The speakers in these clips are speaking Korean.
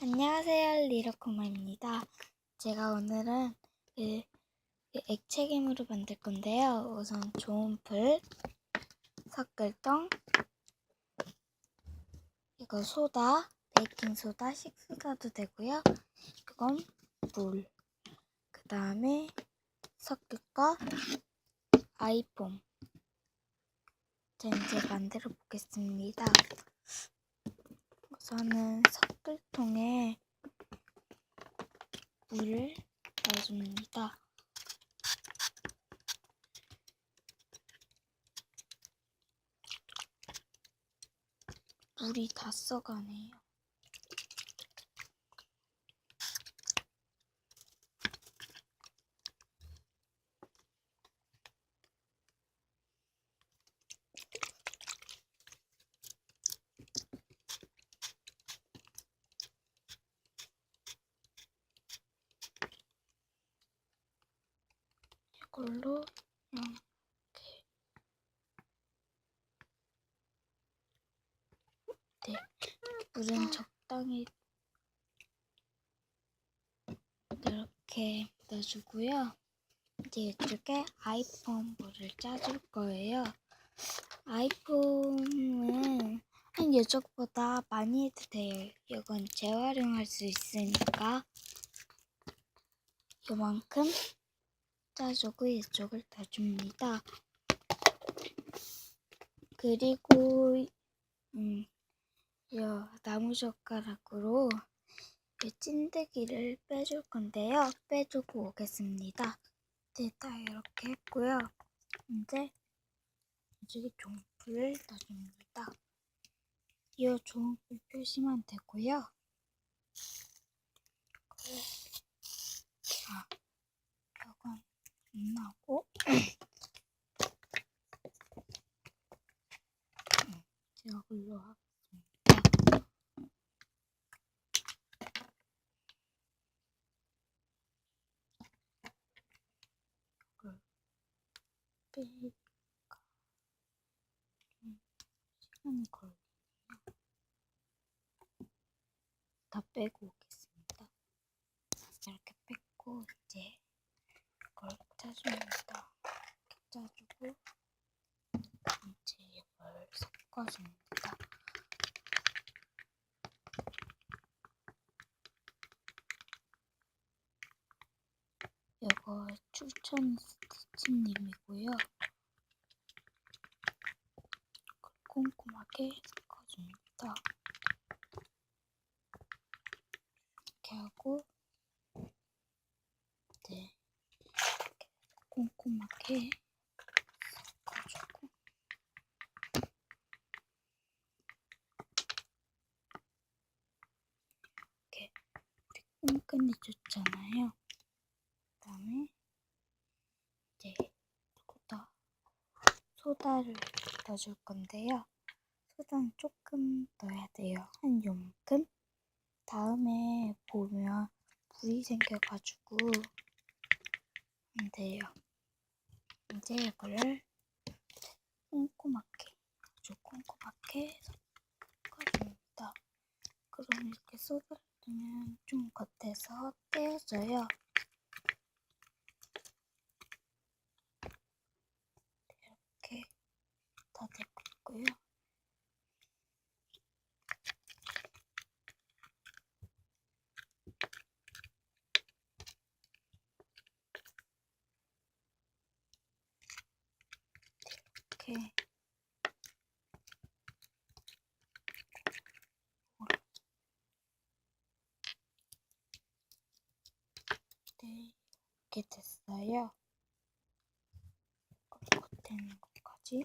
안녕하세요, 리러코마입니다. 제가 오늘은 그, 그 액체괴물을 만들 건데요. 우선 좋은 불, 섞을똥, 이거 소다, 베이킹 소다, 식소다도 되고요. 이건 물. 그 다음에 섞을까 아이폼. 자, 이제 만들어 보겠습니다. 우선은 섞을통에 물을 넣어줍니다. 물이 다 써가네요. 걸로 이렇게 네 물은 적당히 이렇게 넣어주고요. 이제 이쪽에 아이폰 물을 짜줄 거예요. 아이폰은 한 이쪽보다 많이 해도 돼요. 이건 재활용할 수 있으니까 요만큼 짜주고 이쪽을 놔줍니다. 그리고 음, 요 나무 젓가락으로 이 찐득이를 빼줄 건데요. 빼주고 오겠습니다. 네, 딱 이렇게 했고요. 이제 이쪽에 종불을 넣어줍니다. 이 종불 표시만 되고요. 아, 나고 제가 글로 하겠습니다. 이걸 빼니까 좀 시간이 걸리네요. 다 빼고 오겠습니다. 이렇게 뺐고 이제 이걸 짜줍니다. 짜주고 이제 이걸 섞어줍니다. 이거 추천 스티치님이고요. 꼼꼼하게 섞어줍니다. 이렇게 하고 네 이렇게 꼼꼼하게 섞어주고 이렇게 끈끈이 좋잖아요. 그 다음에 이제 소다 소다를 넣어줄 건데요. 소다는 조금 넣어야 돼요. 한 요만큼. 다음에 보면 불이 생겨가지고 안 돼요. 이제 이거를 꼼꼼하게 아주 꼼꼼하게 섞어줍니다. 그럼 이렇게 넣으면 좀 겉에서 떼어져요. 이렇게 다 있고요. 이렇게 네, 이렇게 됐어요. 겉에 있는 것까지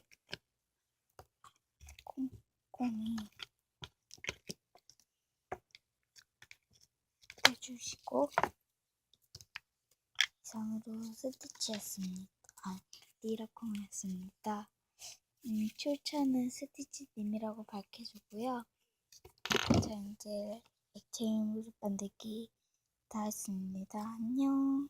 꼼꼼히 떼주시고 이상으로 스티치였습니다. 아, 리라콩이었습니다. 음, 출처는 스티치님이라고 밝혀주고요. 자, 이제 액체 물 만들기 다 했습니다. 안녕.